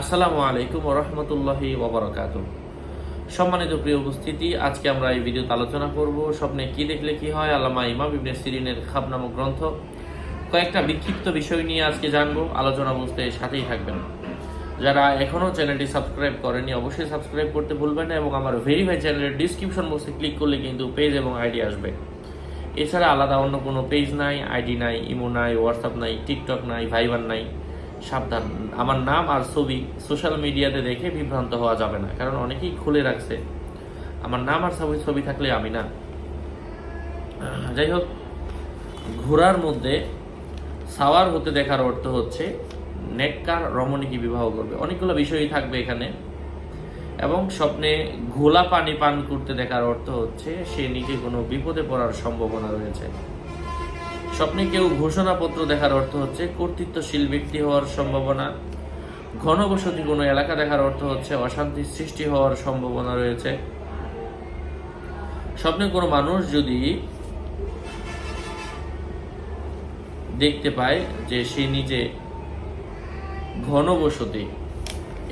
আসসালামু আলাইকুম রহমতুল্লাহি ওবরাকাত সম্মানিত প্রিয় উপস্থিতি, আজকে আমরা এই ভিডিওতে আলোচনা করব স্বপ্নে কি দেখলে কি হয়, আল্লামা ইমাম ইবনে সিরিনের খাব নামক গ্রন্থ। কয়েকটা বিক্ষিপ্ত বিষয় নিয়ে আজকে জানব, আলোচনা বুঝতে সাথেই থাকবেন। যারা এখনও চ্যানেলটি সাবস্ক্রাইব করেনি অবশ্যই সাবস্ক্রাইব করতে ভুলবেন না এবং আমার ভেরিফাই চ্যানেলের ডিসক্রিপশন বক্সে ক্লিক করলে কিন্তু পেজ এবং আইডি আসবে। এছাড়া আলাদা অন্য কোনো পেজ নাই আইডি নাই ইমো নাই হোয়াটসঅ্যাপ নাই টিকটক নাই ভাইবার নাই। সাবধান। আমার নাম আর ছবি সোশ্যাল মিডিয়াতে দেখে বিভ্রান্ত হওয়া যাবে না, কারণ অনেকেই খুলে রাখছে। আমার নাম আর ছবি ছবি থাকলে আমি না। যাই হোক, ঘোড়ার মধ্যে সাওয়ার হতে দেখার অর্থ হচ্ছে, নেককার রমণীকে বিবাহ করবে? অনেকগুলো বিষয়ই থাকবে এখানে। এবং স্বপ্নে ঘোলা পানি পান করতে দেখার অর্থ হচ্ছে, সে নিজে কোনো বিপদে পড়ার সম্ভাবনা রয়েছে। স্বপ্নে কেউ ঘোষণাপত্র দেখার অর্থ হচ্ছে কর্তৃত্বশীল ব্যক্তি হওয়ার সম্ভাবনা। ঘনবসতি কোনো এলাকা দেখার অর্থ হচ্ছে অশান্তির সৃষ্টি হওয়ার সম্ভাবনা রয়েছে। স্বপ্নে কোনো মানুষ যদি দেখতে পায় যে সে নিজে ঘনবসতি,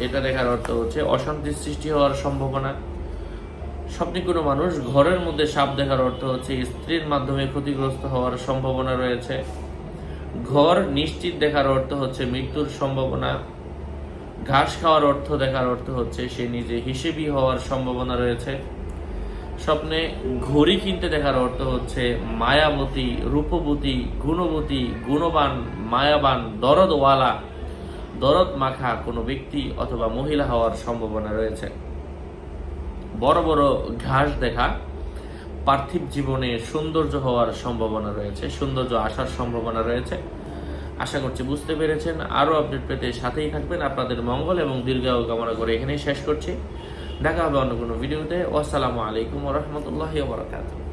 এটা দেখার অর্থ হচ্ছে অশান্তির সৃষ্টি হওয়ার সম্ভাবনা। স্বপ্নে কোনো মানুষ, ঘরের মধ্যে সাপ দেখার অর্থ হচ্ছে স্ত্রীর মাধ্যমে ক্ষতিগ্রস্ত হওয়ার সম্ভাবনা রয়েছে। ঘর নিশ্চিত দেখার অর্থ হচ্ছে মৃত্যুর সম্ভাবনা। ঘাস খাওয়ার অর্থ দেখার অর্থ হচ্ছে সে নিজে হিসেবি হওয়ার সম্ভাবনা রয়েছে। স্বপ্নে ঘড়ি কিনতে দেখার অর্থ হচ্ছে মায়াবতী, রূপবতী, গুণবতী, গুণবান, মায়াবান, দরদওয়ালা দরদ মাখা কোনো ব্যক্তি অথবা মহিলা হওয়ার সম্ভাবনা রয়েছে। বড় বড় ঘাস দেখা, পার্থিব জীবনে সৌন্দর্য হওয়ার সম্ভাবনা রয়েছে, সৌন্দর্য আসার সম্ভাবনা রয়েছে। আশা করছি বুঝতে পেরেছেন। আরও আপডেট পেতে সাথেই থাকবেন আপনাদের মঙ্গল এবং দীর্ঘায়ু কামনা করে এখানেই শেষ করছি। দেখা হবে অন্য কোনো ভিডিওতে। আসসালামু আলাইকুম রহমতুল্লাহ বারকাতুহ।